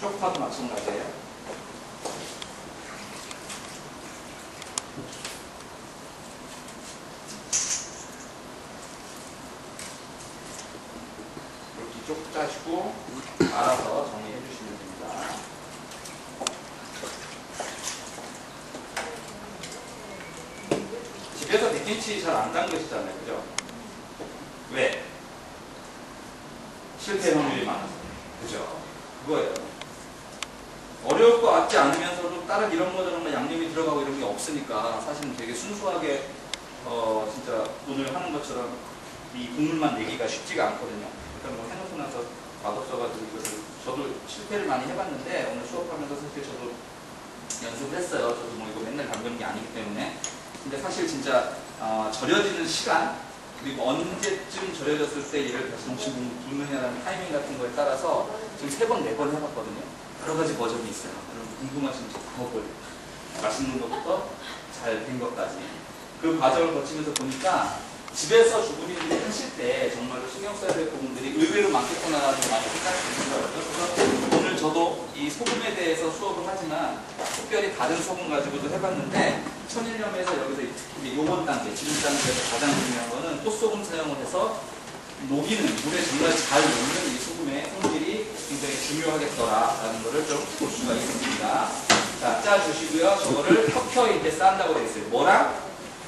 쪽파도 마찬가지예요. 이렇게 쪽 짜시고 알아서 정리해 주시면 됩니다. 집에서 백김치 잘 안 담그시잖아요. 그죠? 왜? 실패 확률이 많아서. 그죠? 그거예요. 어려울 것 같지 않으면서도 다른 이런 거 저런 거 양념이 들어가고 이런 게 없으니까 사실은 되게 순수하게 어 진짜 오늘 하는 것처럼 이 국물만 내기가 쉽지가 않거든요. 일단 뭐 해놓고 나서 맛없어가지고 이것을 저도 실패를 많이 해봤는데 오늘 수업하면서 사실 저도 연습을 했어요. 저도 뭐 이거 맨날 담그는 게 아니기 때문에. 근데 사실 진짜 어, 절여지는 시간 그리고 언제쯤 절여졌을 때 이를 다시 정신 붓느냐라는 타이밍 같은 거에 따라서 지금 세 번, 네 번 해봤거든요. 여러 가지 버전이 있어요. 여러분 궁금하시면 저먹을 맛있는 것부터 잘 된 것까지. 그 과정을 거치면서 보니까 집에서 주부님들이 하실 때 정말로 신경 써야 될 부분들이 의외로 많겠구나라는 걸 많이 거예요. 그래서 오늘 저도 이 소금에 대해서 수업을 하지만 특별히 다른 소금 가지고도 해봤는데 천일염에서 여기서 특히 요번 단계, 지금 단계에서 가장 중요한 거는 꽃소금 사용을 해서 녹이는 물에 정말 잘 녹는 이 소금의 성질이 굉장히 중요하겠더라라는 거를 좀볼 수가 있습니다. 자, 짜주시고요. 저거를 켜켜 이렇게 싼다고 되어 있어요. 뭐랑?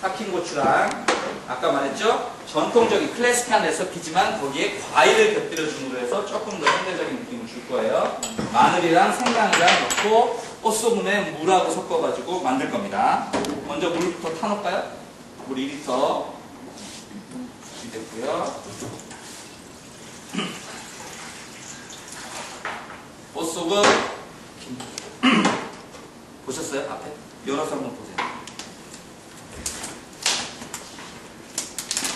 삭힌 고추랑 아까 말했죠? 전통적인 클래식한 레시피지만 거기에 과일을 곁들여 줌으로 해서 조금 더 현대적인 느낌을 줄 거예요. 마늘이랑 생강이랑 넣고 꽃소금에 물하고 섞어가지고 만들 겁니다. 먼저 물부터 타놓을까요? 물 2리터 준비됐고요. 꽃소금 보셨어요? 앞에? 열어서 한번 보세요.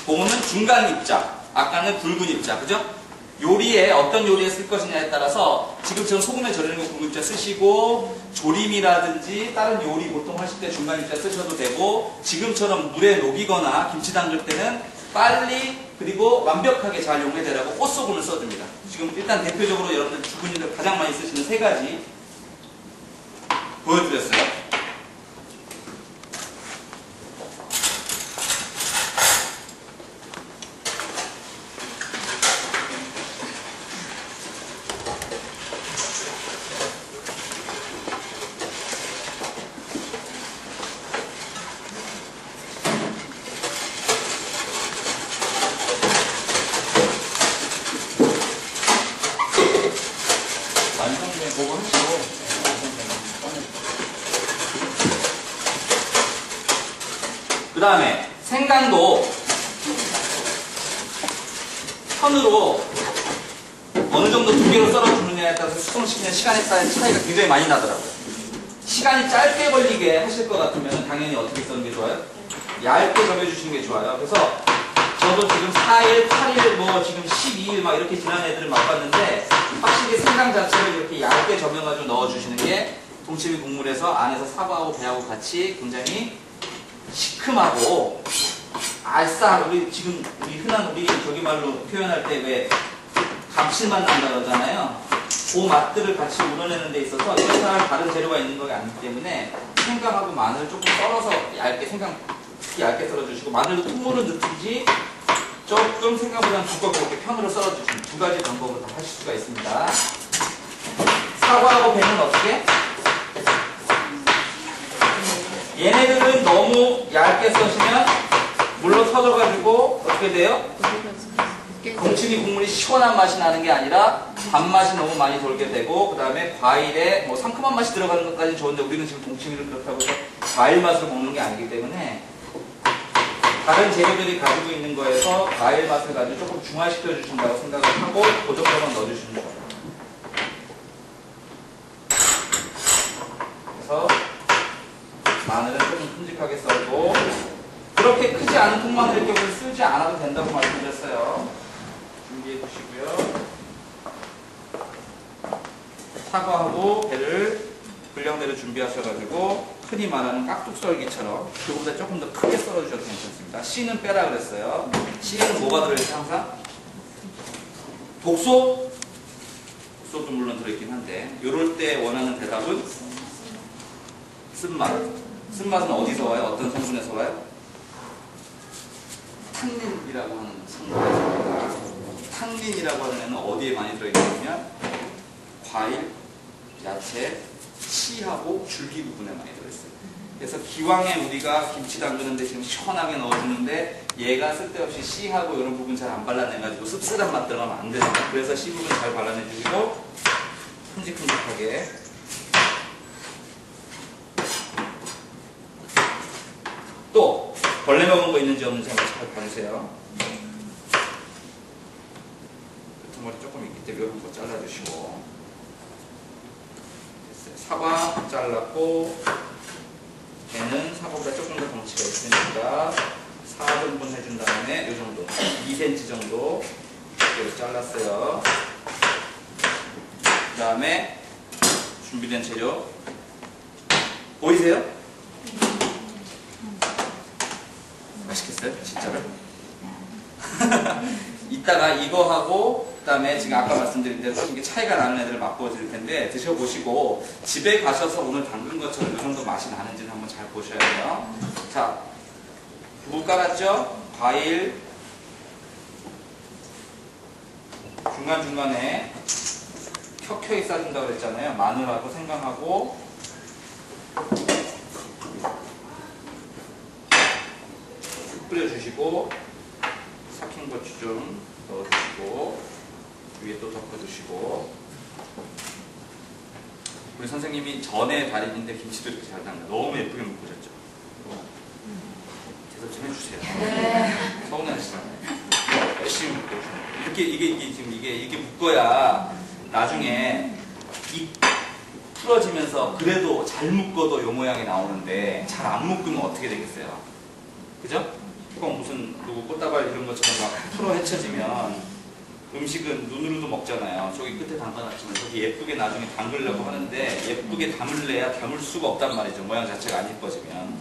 보면 중간 입자, 아까는 굵은 입자, 그죠? 요리에 어떤 요리에 쓸 것이냐에 따라서 지금처럼 소금에 절이는 거 굵은 입자 쓰시고 조림이라든지 다른 요리 보통 하실 때 중간 입자 쓰셔도 되고 지금처럼 물에 녹이거나 김치 담글 때는 빨리 그리고 완벽하게 잘 용해되라고 꽃소금을 써줍니다. 지금 일단 대표적으로 여러분들 주부님들 가장 많이 쓰시는 세 가지 보여드렸어요. 완성된 그거 하시고 그 다음에 생강도 선으로 어느 정도 두께로 썰어주느냐에 따라서 숙성시키는 시간에 따른 차이가 굉장히 많이 나더라고요. 시간이 짧게 걸리게 하실 것 같으면 당연히 어떻게 써는 게 좋아요? 얇게 점여주시는 게 좋아요. 그래서 저도 지금 4일, 8일, 뭐 지금 12일 막 이렇게 지난 애들을 맛봤는데 확실히 생강 자체를 이렇게 얇게 점여가지고 넣어주시는 게 동치미 국물에서 안에서 사과하고 배하고 같이 굉장히 시큼하고 알싸 우리 지금 우리 흔한 우리 저기 말로 표현할 때 왜 감칠맛 난다 그러잖아요. 그 맛들을 같이 우러내는 데 있어서 여타 다른 재료가 있는 거 아니기 때문에 생강하고 마늘 조금 썰어서 얇게 생강 얇게 썰어주시고 마늘도 통으로 넣든지 조금 생각보다는 두껍게 이렇게 편으로 썰어주시는 두 가지 방법으로 다 하실 수가 있습니다. 사과하고 배는 어떻게? 얘네들은 너무 얇게 써시면 물로 터져가지고 어떻게 돼요? 동치미 국물이 시원한 맛이 나는 게 아니라 단맛이 너무 많이 돌게 되고 그 다음에 과일에 뭐 상큼한 맛이 들어가는 것까지는 좋은데 우리는 지금 동치미를 그렇다고 해서 과일 맛을 먹는 게 아니기 때문에 다른 재료들이 가지고 있는 거에서 과일 맛을 가지고 조금 중화시켜 주신다고 생각을 하고 고정도만 넣어주시면 좋아요. 그래서 마늘은 조금 큼직하게 썰고 그렇게 크지 않은 통마늘 이렇게 우리 쓰지 않아도 된다고 말씀드렸어요. 준비해 주시고요. 사과하고 배를 분량대로 준비하셔가지고 흔히 말하는 깍둑썰기처럼 그보다 조금 더 크게 썰어주셔도 괜찮습니다. 씨는 빼라 그랬어요. 씨에는 뭐가 들어있죠 항상? 독소? 국소도 물론 들어있긴 한데 이럴 때 원하는 대답은 쓴맛. 쓴맛은 어디서 와요? 어떤 성분에서 와요? 탄닌이라고 하는 성분에서. 탄닌이라고 하는 애는 어디에 많이 들어있냐면 과일, 야채, 씨하고 줄기 부분에 많이 들어있어요. 그래서 기왕에 우리가 김치 담그는데 지금 시원하게 넣어주는데 얘가 쓸데없이 씨하고 이런 부분 잘 안 발라내가지고 씁쓸한 맛 들어가면 안 됩니다. 그래서 씨 부분 잘 발라내주시고 큼직큼직하게 또 벌레 먹은 거 있는지 없는지 한번 잘 봐주세요. 끝머리 조금 있기 때문에 이런 거 잘라주시고 됐어요. 사과 잘랐고 얘는 사과보다 조금 더 덩치가 있으니까 4등분 해준 다음에 이 정도 2cm 정도 이렇게 잘랐어요. 그 다음에 준비된 재료 보이세요? 맛있겠어요? 진짜로? 이따가 이거 하고 그다음에 지금 아까 말씀드린 대로 이게 차이가 나는 애들을 맛보여 드릴 텐데 드셔보시고 집에 가셔서 오늘 담근 것처럼 이 정도 맛이 나는지는 한번 잘 보셔야 돼요. 자, 무 깔았죠? 과일 중간 중간에 켜켜이 싸준다고 그랬잖아요. 마늘하고 생강하고 쭉 뿌려주시고 삭힌 고추 좀 넣어주시고 위에 또 덮어주시고 우리 선생님이 전에 달인인데 김치도 이렇게 잘 담가 너무 예쁘게 묶으셨죠? 대답 좀 해주세요. 서운하시잖아요. 열심히 묶어주세요. 이렇게 이게, 이게 지금 이게 이렇게 묶어야 나중에 이 풀어지면서 그래도 잘 묶어도 요 모양이 나오는데 잘 안 묶으면 어떻게 되겠어요? 그죠? 꼭 무슨 누구 꽃다발 이런 것처럼 막 풀어 헤쳐지면 음식은 눈으로도 먹잖아요. 저기 끝에 담가놨지만 저기 예쁘게 나중에 담그려고 하는데 예쁘게 담을래야 담을 수가 없단 말이죠. 모양 자체가 안 예뻐지면.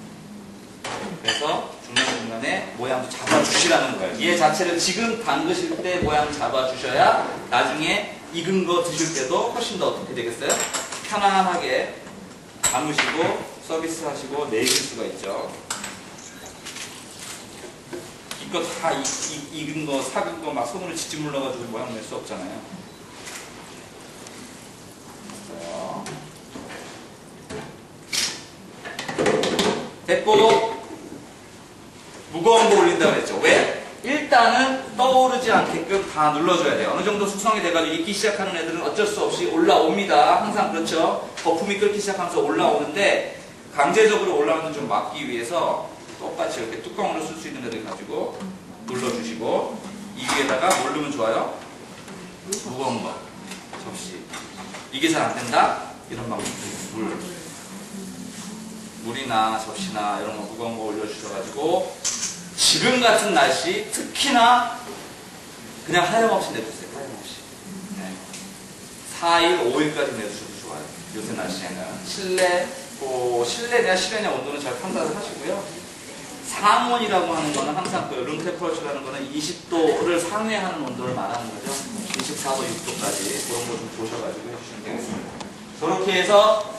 그래서 중간중간에 모양 잡아주시라는 거예요. 얘 자체를 지금 담그실 때 모양 잡아주셔야 나중에 익은 거 드실 때도 훨씬 더 어떻게 되겠어요? 편안하게 담으시고 서비스 하시고 내실 수가 있죠. 이거 다 익은 거, 삭은 거 막 손으로 직접 물러가지고 모양 낼 수 없잖아요. 됐고 무거운 거 올린다고 했죠. 왜? 일단은 떠오르지 않게끔 다 눌러줘야 돼요. 어느 정도 숙성이 돼가지고 익기 시작하는 애들은 어쩔 수 없이 올라옵니다. 항상 그렇죠. 거품이 끓기 시작하면서 올라오는데 강제적으로 올라오는 걸좀 막기 위해서 똑같이 이렇게 뚜껑으로 쓸 수 있는 애들 가지고 눌러주시고 이 위에다가 뭘 넣으면 좋아요? 무거운 거 접시. 이게 잘 안 된다? 이런 방법 물. 물이나 접시나 이런 거 무거운 거 올려주셔가지고 지금 같은 날씨 특히나 그냥 하염없이 내주세요. 하염없이. 네. 4일, 5일까지 내주셔도 좋아요. 요새 날씨에는. 실내 뭐 실내냐 실내냐 온도는 잘 판단을 하시고요 상온이라고 하는 거는 항상 그 룸테퍼처라는 거는 20도를 상회하는 온도를 말하는 거죠. 24도, 6도까지 그런 거 좀 보셔가지고 해주시면 되겠습니다. 저렇게 해서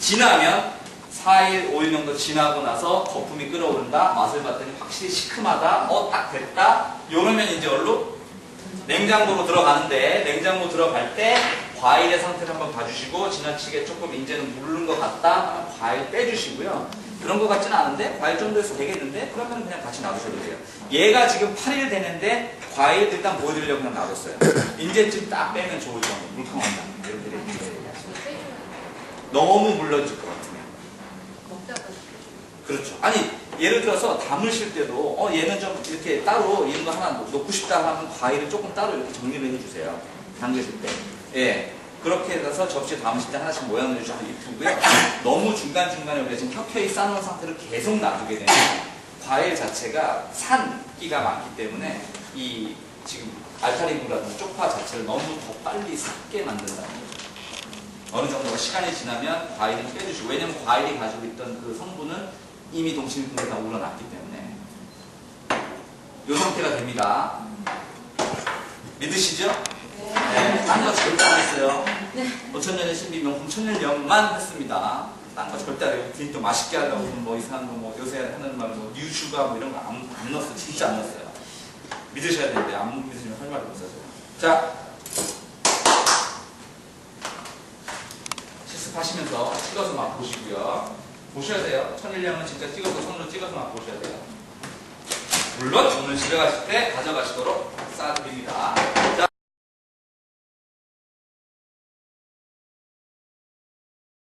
지나면 4일, 5일 정도 지나고 나서 거품이 끓어오른다. 맛을 봤더니 확실히 시큼하다. 어, 딱 됐다. 요러면 이제 얼로 냉장고로 들어가는데 냉장고 들어갈 때 과일의 상태를 한번 봐주시고 지나치게 조금 이제는 무른 것 같다 과일 빼주시고요. 그런 것 같지는 않은데 과일 정도에서 되겠는데 그러면 그냥 같이 놔두셔도 돼요. 얘가 지금 8일 되는데 과일 일단 보여드리려고 그냥 놔뒀어요. 이제쯤 딱 빼면 좋을 정도 물컹한다. 이렇게 되죠. 너무 물러질 것 같으면. 그렇죠. 아니 예를 들어서 담으실 때도 어 얘는 좀 이렇게 따로 이런 거 하나 놓고 싶다 하면 과일을 조금 따로 이렇게 정리를 해주세요. 담그실 때. 예. 그렇게 해서 접시에 담으실 때 하나씩 모양을 내주시면 이쁘고요. 너무 중간중간에 우리가 지금 켜켜이 싸놓은 상태를 계속 놔두게 되면 과일 자체가 산기가 많기 때문에 이 지금 알타리무라든지 쪽파 자체를 너무 더 빨리 삭게 만든다는 거죠. 어느 정도가 시간이 지나면 과일은 빼주시고 왜냐면 과일이 가지고 있던 그 성분은 이미 동심이품에 다 우러났기 때문에 이 상태가 됩니다. 믿으시죠? 네, 딴거 절대 안 했어요. 5천년의 신비 명품 천년염만 했습니다. 딴 거 절대 안 해요. 괜히 또 맛있게 하려고 뭐 이상한 거 뭐 요새 하는 말뭐 뉴슈가 뭐 이런 거 안 안 넣었어요. 진짜 안 넣었어요. 믿으셔야 되는데 안 믿으시면 할 말이 없어요. 자, 실습하시면서 찍어서 맛 보시고요. 보셔야 돼요. 천일량은 진짜 찍어서 손으로 찍어서 맛 보셔야 돼요. 물론 오늘 집에 가실 때 가져가시도록 싸드립니다.